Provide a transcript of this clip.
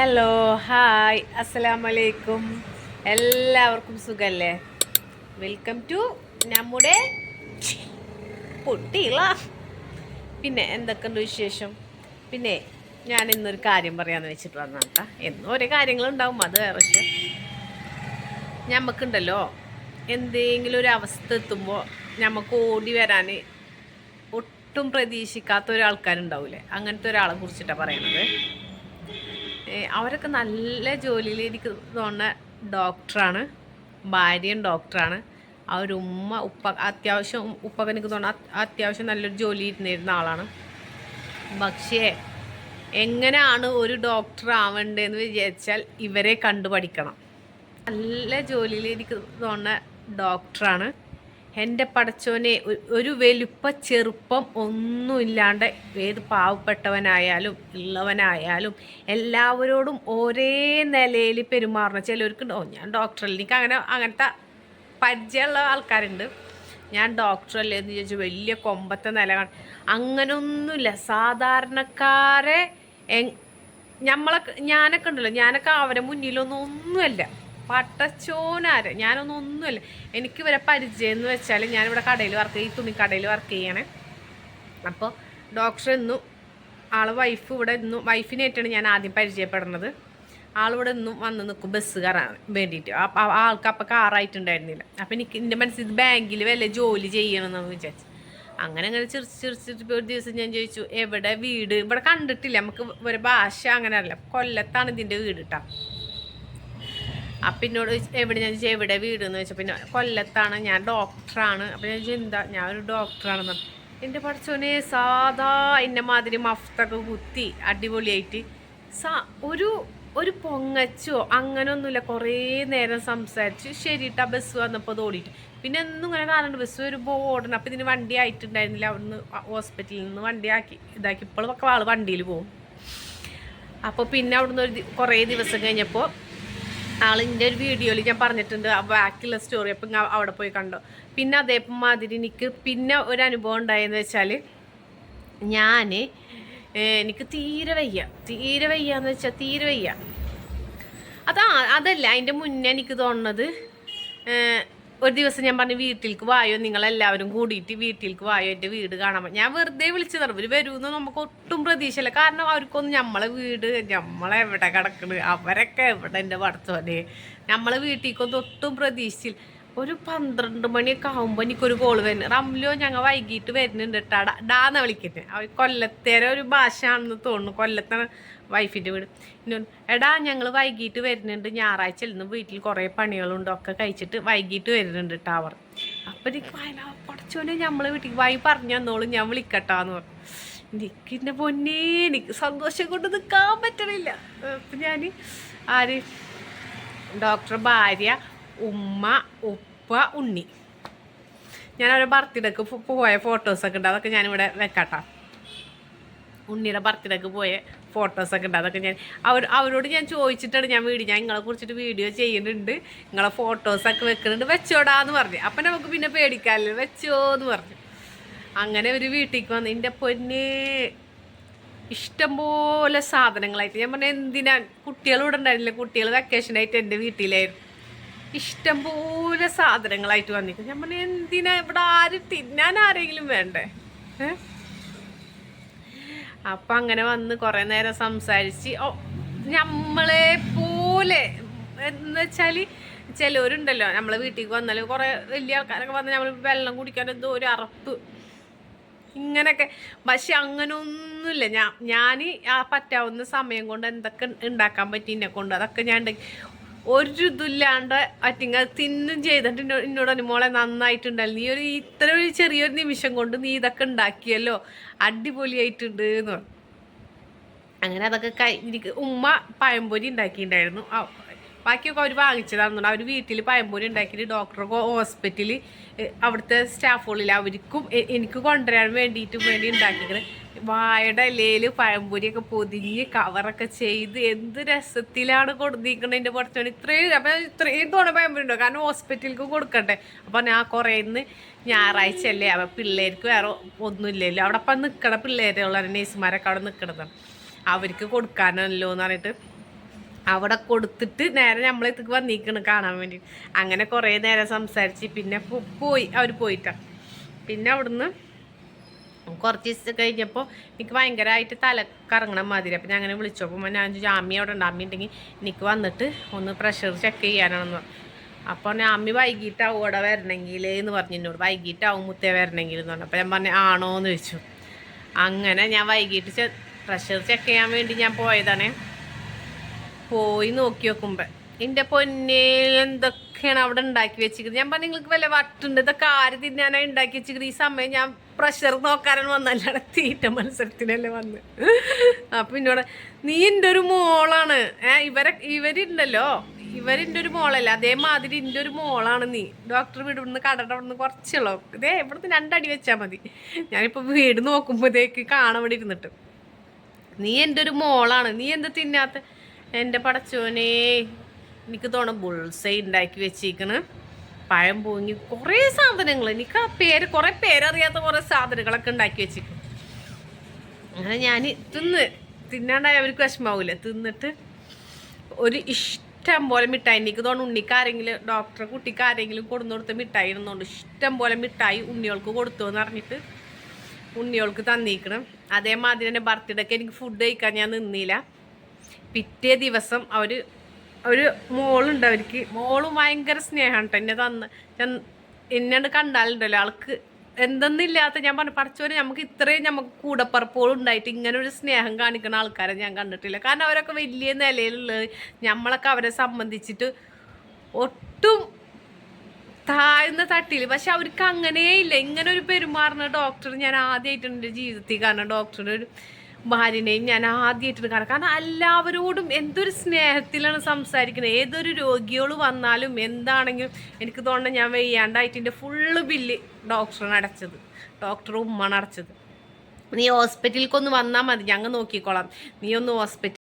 Hello hi അസ്സലാം വലൈക്കും എല്ലാവർക്കും സുഖല്ലേ? വെൽക്കം ടു നമ്മുടെ കുട്ടികള. പിന്നെ എന്തൊക്കെയുണ്ട് വിശേഷം? പിന്നെ ഞാൻ ഇന്നൊരു കാര്യം പറയാമെന്ന് വെച്ചിട്ട് വന്നാ കേട്ടോ. എന്നും ഓരോ കാര്യങ്ങളുണ്ടാവും അത് വേറെ ഞമ്മക്കുണ്ടല്ലോ എന്തെങ്കിലും ഒരു അവസ്ഥ എത്തുമ്പോൾ ഞമ്മക്ക് ഓടി വരാൻ ഒട്ടും പ്രതീക്ഷിക്കാത്ത ഒരാൾക്കാരുണ്ടാവില്ലേ അങ്ങനത്തെ ഒരാളെ കുറിച്ചിട്ടാണ് പറയണത്. അവരൊക്കെ നല്ല ജോലിയിൽ എനിക്ക് തോന്നുന്ന ഡോക്ടറാണ്. ഭാര്യയും ഡോക്ടറാണ്. ആ ഒരു ഉമ്മ ഉപ്പ അത്യാവശ്യം ഉപ്പൊക്കെ എനിക്ക് തോന്നുന്നു അത്യാവശ്യം നല്ലൊരു ജോലി ഇരുന്നിരുന്ന ആളാണ്. പക്ഷേ എങ്ങനെയാണ് ഒരു ഡോക്ടർ ആവേണ്ടതെന്ന് വിചാരിച്ചാൽ ഇവരെ കണ്ടു പഠിക്കണം നല്ല ജോലിയിൽ എനിക്ക് തോന്നുന്ന ഡോക്ടറാണ്. എന്റെ പടച്ചോനെ ഒരു വലുപ്പ ചെറുപ്പം ഒന്നുമില്ലാണ്ട് ഏത് പാവപ്പെട്ടവനായാലും ഉള്ളവനായാലും എല്ലാവരോടും ഒരേ നിലയിൽ പെരുമാറണം. ചിലർക്ക് ഞാൻ ഡോക്ടറല്ല എനിക്ക് അങ്ങനെ അങ്ങനത്തെ പരിചയമുള്ള ആൾക്കാരുണ്ട്. ഞാൻ ഡോക്ടറല്ലേ എന്ന് ചോദിച്ചു വലിയ കൊമ്പത്തെ നില കാണും. അങ്ങനൊന്നുമില്ല. സാധാരണക്കാരെ നമ്മളൊക്കെ ഞാനൊക്കെ ഉണ്ടല്ലോ. ഞാനൊക്കെ അവരെ മുന്നിലൊന്നും ഒന്നുമല്ല. പട്ടച്ചോനാര്. ഞാനൊന്നും ഒന്നുമില്ല എനിക്ക് ഇവരെ പരിചയം എന്ന് വെച്ചാൽ ഞാനിവിടെ കടയിൽ വർക്ക് ചെയ്യും ഈ തുണിക്കടയിൽ വർക്ക് ചെയ്യണേ. അപ്പോൾ ഡോക്ടർ എന്നും ആളെ വൈഫ് ഇവിടെ ഇന്നും വൈഫിനായിട്ടാണ് ഞാൻ ആദ്യം പരിചയപ്പെടുന്നത്. ആളിവിടെ ഇന്നും വന്ന് നിൽക്കും ബസ് കയറാൻ വേണ്ടിയിട്ട്. അപ്പം ആൾക്ക് അപ്പം കാറായിട്ടുണ്ടായിരുന്നില്ല അപ്പം എനിക്ക് എന്റെ മനസ്സിൽ ഇത് ബാങ്കിൽ വല്ല ജോലി ചെയ്യണമെന്ന് വിചാരിച്ചു അങ്ങനെ അങ്ങനെ ചിരിച്ച് ചിരിച്ചിട്ട് ഒരു ദിവസം ഞാൻ ചോദിച്ചു എവിടെ വീട്? ഇവിടെ കണ്ടിട്ടില്ല. നമുക്ക് ഒരു ഭാഷ അങ്ങനെ അറിയില്ല കൊല്ലത്താണ് ഇതിന്റെ വീട് കേട്ടോ അപ്പം എന്നോട് എവിടെ ഞാൻ ചോദിച്ചാൽ എവിടെ വീട് എന്ന് വെച്ചാൽ പിന്നെ കൊല്ലത്താണ് ഞാൻ ഡോക്ടറാണ്. അപ്പം ഞാൻ ചോദിച്ചാൽ എന്താ ഞാൻ ഒരു ഡോക്ടറാണെന്ന്. എന്റെ പഠിച്ചോനെ സാധാ എന്നെ മാതിരി മഫ്തൊക്കെ കുത്തി അടിപൊളിയായിട്ട് സാ ഒരു ഒരു പൊങ്ങച്ചോ അങ്ങനെയൊന്നുമില്ല കുറേ നേരം സംസാരിച്ച് ശരിയിട്ട് ആ ബസ് വന്നപ്പോൾ അത് ഓടിയിട്ട്. പിന്നെ എന്നും ഇങ്ങനെ കാണുന്നുണ്ട് ബസ് വരുമ്പോൾ ഓടണം അപ്പം ഇതിന് വണ്ടി ആയിട്ടുണ്ടായിരുന്നില്ല. അവിടുന്ന് ഹോസ്പിറ്റലിൽ നിന്ന് വണ്ടി ആക്കി ഇതാക്കി. ഇപ്പോഴും ഒക്കെ ആൾ വണ്ടിയിൽ പോകും. അപ്പോൾ പിന്നെ അവിടുന്ന് ഒരു കുറേ ദിവസം കഴിഞ്ഞപ്പോൾ ആളിന്റെ ഒരു വീഡിയോയിൽ ഞാൻ പറഞ്ഞിട്ടുണ്ട് ആ ബാക്കിയുള്ള സ്റ്റോറി അപ്പം അവിടെ പോയി കണ്ടോ. പിന്നെ അതേമാതിരി എനിക്ക് പിന്നെ ഒരു അനുഭവം ഉണ്ടായെന്ന് വെച്ചാൽ ഞാൻ എനിക്ക് തീരെ വയ്യ. തീരെ വയ്യ എന്ന് വെച്ചാൽ തീരെ വയ്യ. അതാ അതല്ല അതിന്റെ മുന്നേ എനിക്ക് തോന്നുന്നത് ഒരു ദിവസം ഞാൻ പറഞ്ഞു വീട്ടിലേക്ക് വായോ? നിങ്ങളെല്ലാവരും കൂടിയിട്ട് വീട്ടിലേക്ക് വായോ? എന്റെ വീട് കാണാൻ ഞാൻ വെറുതെ വിളിച്ചതാണ് ഇവർ വരുമെന്ന് നമുക്ക് ഒട്ടും പ്രതീക്ഷയില്ല. കാരണം അവർക്കൊന്നും നമ്മളെ വീട് നമ്മളെവിടെ കിടക്കണ്? അവരൊക്കെ എവിടെ? എന്റെ പടത്തോനെ നമ്മളെ വീട്ടിലേക്കൊന്നും ഒട്ടും പ്രതീക്ഷിച്ചില്ല ഒരു പന്ത്രണ്ട് മണിയൊക്കെ ആകുമ്പോൾ എനിക്കൊരു കോൾ വരുന്നത് റംലോ ഞങ്ങൾ വൈകിട്ട് വരുന്നുണ്ട് കേട്ടാ ഡാന്ന് വിളിക്കുന്നത് അവർ കൊല്ലത്തേരെ ഒരു ഭാഷയാണെന്ന് തോന്നുന്നു. കൊല്ലത്തെ വൈഫിന്റെ വീട്. എടാ ഞങ്ങൾ വൈകിട്ട് വരുന്നുണ്ട്. ഞായറാഴ്ച ഇരുന്ന് വീട്ടിൽ കുറേ പണികളുണ്ട്. ഒക്കെ കഴിച്ചിട്ട് വൈകിട്ട് വരുന്നുണ്ട് കേട്ടോ അവർ. അപ്പം എനിക്ക് വയനാ പടച്ചോനെ നമ്മൾ വീട്ടിൽ വൈ പറഞ്ഞു തന്നോളും ഞാൻ വിളിക്കട്ടാന്ന് പറഞ്ഞു. എനിക്ക് എന്റെ പൊന്നേ എനിക്ക് സന്തോഷം കൊണ്ട് നിൽക്കാൻ പറ്റണില്ല. അപ്പം ഞാൻ ആര്? ഡോക്ടർ ഭാര്യ ഉമ്മ ഉപ്പ ഉണ്ണി. ഞാൻ അവരുടെ ബർത്ത്ഡേക്ക് പോയ ഫോട്ടോസൊക്കെ ഉണ്ട്. അതൊക്കെ ഞാനിവിടെ വെക്കാട്ടാ. ഉണ്ണിയുടെ ബർത്ത്ഡേക്ക് പോയ ഫോട്ടോസൊക്കെ ഉണ്ട്. അതൊക്കെ ഞാൻ അവർ അവരോട് ഞാൻ ചോദിച്ചിട്ടാണ് ഞാൻ വീഡിയോ ഞാൻ നിങ്ങളെ കുറിച്ചിട്ട് വീഡിയോ ചെയ്യുന്നുണ്ട്. നിങ്ങളെ ഫോട്ടോസൊക്കെ വെക്കുന്നുണ്ട്. വെച്ചോടാന്ന് പറഞ്ഞു. അപ്പം നമുക്ക് പിന്നെ പേടിക്കാമല്ലോ വെച്ചോ എന്ന് പറഞ്ഞു. അങ്ങനെ ഒരു വീട്ടിലേക്ക് വന്ന് എന്റെ പൊന്നെ ഇഷ്ടംപോലെ സാധനങ്ങളായിട്ട് ഞാൻ പറഞ്ഞ എന്തിനാ? കുട്ടികൾ ഇവിടെ ഉണ്ടായിരുന്നില്ല. കുട്ടികൾ വെക്കേഷനായിട്ട് എന്റെ വീട്ടിലായിരുന്നു. ഇഷ്ടംപോലെ സാധനങ്ങളായിട്ട് വന്നിരിക്കും ഞാൻ പറഞ്ഞു എന്തിനാ ഇവിടെ ആരും തിന്നാൻ ആരെങ്കിലും വേണ്ടേ? അപ്പം അങ്ങനെ വന്ന് കുറേ നേരം സംസാരിച്ച് ഓ നമ്മളെ പോലെ. എന്ന് വെച്ചാൽ ചിലവരുണ്ടല്ലോ നമ്മളെ വീട്ടിലേക്ക് വന്നാൽ കുറേ വലിയ ആൾക്കാരൊക്കെ വന്ന് നമ്മൾ വെള്ളം കുടിക്കാൻ എന്തോ ഒരു അറപ്പ്. ഇങ്ങനെയൊക്കെ പക്ഷെ അങ്ങനെയൊന്നുമില്ല ഞാൻ ഞാൻ ആ പറ്റാവുന്ന സമയം കൊണ്ട് എന്തൊക്കെ ഉണ്ടാക്കാൻ പറ്റി എന്നെ കൊണ്ട് അതൊക്കെ ഞാൻ ഒരു ഇതില്ലാണ്ട് അറ്റിങ്ങ തിന്നും ചെയ്തിട്ട് എന്നോ- എന്നോട് അനുമോളെ മോളെ നന്നായിട്ടുണ്ടല്ലോ. നീ ഒരു ഇത്ര ഒരു ചെറിയൊരു നിമിഷം കൊണ്ട് നീ ഇതൊക്കെ ഉണ്ടാക്കിയല്ലോ. അടിപൊളിയായിട്ടുണ്ട് എന്ന് പറഞ്ഞു. അങ്ങനെ അതൊക്കെ കൈ ഉമ്മ പഴംപൊരി ഉണ്ടാക്കിയിട്ടുണ്ടായിരുന്നു. ബാക്കിയൊക്കെ അവർ വാങ്ങിച്ചതാണ് അവർ വീട്ടിൽ പഴംപൊരി ഉണ്ടാക്കിയിട്ട് ഡോക്ടർക്ക് ഹോസ്പിറ്റലിൽ അവിടുത്തെ സ്റ്റാഫുകളിൽ അവർക്കും എനിക്ക് കൊണ്ടുവരാൻ വേണ്ടിയിട്ടും വേണ്ടി ഉണ്ടാക്കിയത് വാഴയുടെ ഇലയിൽ പഴംപൊരിയൊക്കെ പൊതിഞ്ഞ് കവറൊക്കെ ചെയ്ത് എന്ത് രസത്തിലാണ് കൊടുത്തിരിക്കുന്നത് എന്റെ പുറത്തോണ്ട് ഇത്രയും അപ്പം ഇത്രയും തോണ പഴംപൊരി ഉണ്ടോ? കാരണം ഹോസ്പിറ്റലിലേക്ക് കൊടുക്കണ്ടേ. അപ്പം ഞാൻ കുറേ ഇന്ന് ഞായറാഴ്ച അല്ലേ അപ്പം പിള്ളേർക്ക് വേറെ ഒന്നുമില്ലല്ലോ. അവിടെ അപ്പം നിൽക്കണ പിള്ളേരുള്ള നേഴ്സുമാരൊക്കെ അവിടെ നിൽക്കണതാണ് അവർക്ക് കൊടുക്കാനല്ലോ എന്ന് പറഞ്ഞിട്ട് അവിടെ കൊടുത്തിട്ട് നേരെ നമ്മളെത്തേക്ക് വന്നിരിക്കണം കാണാൻ വേണ്ടി അങ്ങനെ കുറേ നേരം സംസാരിച്ച് പിന്നെ പോയി. അവർ പോയിട്ടാ. പിന്നെ അവിടുന്ന് കുറച്ച് ദിവസം കഴിഞ്ഞപ്പോൾ എനിക്ക് ഭയങ്കരമായിട്ട് തല കറങ്ങണ മാതിരി. അപ്പം ഞാൻ അങ്ങനെ വിളിച്ചപ്പോൾ ഞാൻ അമ്മി അവിടെ ഉണ്ട്? അമ്മി ഉണ്ടെങ്കിൽ എനിക്ക് വന്നിട്ട് ഒന്ന് പ്രഷർ ചെക്ക് ചെയ്യാനാണെന്ന് അപ്പോൾ ഞാൻ അമ്മി വൈകിട്ടാവും ഇവിടെ വരണമെങ്കിൽ എന്ന് പറഞ്ഞു എന്നോട്. വൈകിട്ടാവും മുത്തേ വരണമെങ്കിൽ എന്ന് പറഞ്ഞു. അപ്പോൾ ഞാൻ പറഞ്ഞു ആണോ? എന്ന് ചോദിച്ചു. അങ്ങനെ ഞാൻ വൈകിട്ട് പ്രഷർ ചെക്ക് ചെയ്യാൻ വേണ്ടി ഞാൻ പോയതാണ്. പോയി നോക്കി നോക്കുമ്പോ എന്റെ പൊന്നെ എന്തൊക്കെയാണ് അവിടെ ഉണ്ടാക്കി വെച്ചിരിക്കുന്നത്? ഞാൻ പറഞ്ഞു നിങ്ങൾക്ക് വല്ല വട്ടുണ്ട്? ഇതൊക്കെ ആര് തിന്നാനായി ഉണ്ടാക്കി വെച്ചിരിക്കുന്നത്? ഈ സമയം ഞാൻ പ്രഷർ നോക്കാനാണ് വന്നല്ലാടെ തീറ്റ മത്സരത്തിനല്ലേ വന്ന്. അപ്പൊ എന്നോട് നീ എന്റെ ഒരു മോളാണ്. ഏ ഇവരെ ഇവരുണ്ടല്ലോ ഇവരിന്റെ ഒരു മോളല്ല? അതേമാതിരി എന്റെ ഒരു മോളാണ് നീ. ഡോക്ടർ വീട് ഇവിടുന്ന് കടയുടെ അവിടുന്ന് കുറച്ചുള്ളൂ. ഇതേ ഇവിടുന്ന് രണ്ടടി വെച്ചാൽ മതി. ഞാനിപ്പോൾ വീട് നോക്കുമ്പോഴത്തേക്ക് കാണാൻ വേണ്ടി ഇരുന്നിട്ട്. നീ എന്റെ ഒരു മോളാണ്. നീ എന്ത് തിന്നാത്ത എന്റെ പടച്ചോനെ എനിക്ക് തോന്നുന്നു ബുൾസൈ ഉണ്ടാക്കി വെച്ചിരിക്കണ് പഴം പൂങ്ങി കുറേ സാധനങ്ങൾ എനിക്ക് ആ പേര് കുറേ പേരറിയാത്ത കുറേ സാധനങ്ങളൊക്കെ ഉണ്ടാക്കി വെച്ചിരിക്കും അങ്ങനെ ഞാൻ തിന്ന് തിന്നാണ്ടായ അവർക്ക് വിഷമാവൂല. തിന്നിട്ട് ഒരു ഇഷ്ടം പോലെ മിഠായി എനിക്ക് തോന്നുന്നു ഉണ്ണിക്കാരെങ്കിലും ഡോക്ടറെ കുട്ടിക്ക് ആരെങ്കിലും കൊടുന്നു കൊടുത്ത മിഠായി ഇരുന്നുകൊണ്ട് ഇഷ്ടം പോലെ മിഠായി ഉണ്ണികൾക്ക് കൊടുത്തു എന്ന് പറഞ്ഞിട്ട് ഉണ്ണികൾക്ക് തന്നിരിക്കണം അതേമാതിരി തന്നെ ബർത്ത്ഡേക്ക് എനിക്ക് ഫുഡ് കഴിക്കാൻ ഞാൻ നിന്നില്ല. പിറ്റേ ദിവസം അവർ ഒരു മോളുണ്ട് അവർക്ക് മോൾ ഭയങ്കര സ്നേഹമാണ് കേട്ടോ എന്നെ തന്ന് ഞാൻ എന്നെ കണ്ടാലുണ്ടല്ലോ. ആൾക്ക് എന്തെന്നില്ലാത്ത ഞാൻ പറഞ്ഞു പഠിച്ചവരെ നമുക്ക് ഇത്രയും നമുക്ക് കൂടപ്പറപ്പുകളും ഉണ്ടായിട്ട് ഇങ്ങനെ ഒരു സ്നേഹം കാണിക്കുന്ന ആൾക്കാരെ ഞാൻ കണ്ടിട്ടില്ല. കാരണം അവരൊക്കെ വലിയ നിലയിലുള്ളത് നമ്മളൊക്കെ അവരെ സംബന്ധിച്ചിട്ട് ഒട്ടും താഴ്ന്ന തട്ടിൽ. പക്ഷെ അവർക്ക് അങ്ങനെയില്ല ഇങ്ങനെ ഒരു പെരുമാറുന്ന ഡോക്ടർ ഞാൻ ആദ്യമായിട്ടുണ്ട് ജീവിതത്തിൽ കാരണം ഡോക്ടറുടെ ഒരു ഭാര്യനെയും ഞാൻ ആദ്യമായിട്ട് കാണാം. കാരണം എല്ലാവരോടും എന്തൊരു സ്നേഹത്തിലാണ് സംസാരിക്കുന്നത്. ഏതൊരു രോഗികൾ വന്നാലും എന്താണെങ്കിലും എനിക്ക് തോന്നുന്നത് ഞാൻ വെയ്യാണ്ടായിട്ട് എന്റെ ഫുള്ള് ബില്ല് ഡോക്ടറാണ് അടച്ചത്. ഡോക്ടർ ഉമ്മാണ് അടച്ചത്. നീ ഹോസ്പിറ്റലിലേക്ക് ഒന്ന് വന്നാൽ മതി. ഞങ്ങൾ നോക്കിക്കോളാം. നീ ഒന്ന് ഹോസ്പിറ്റലിൽ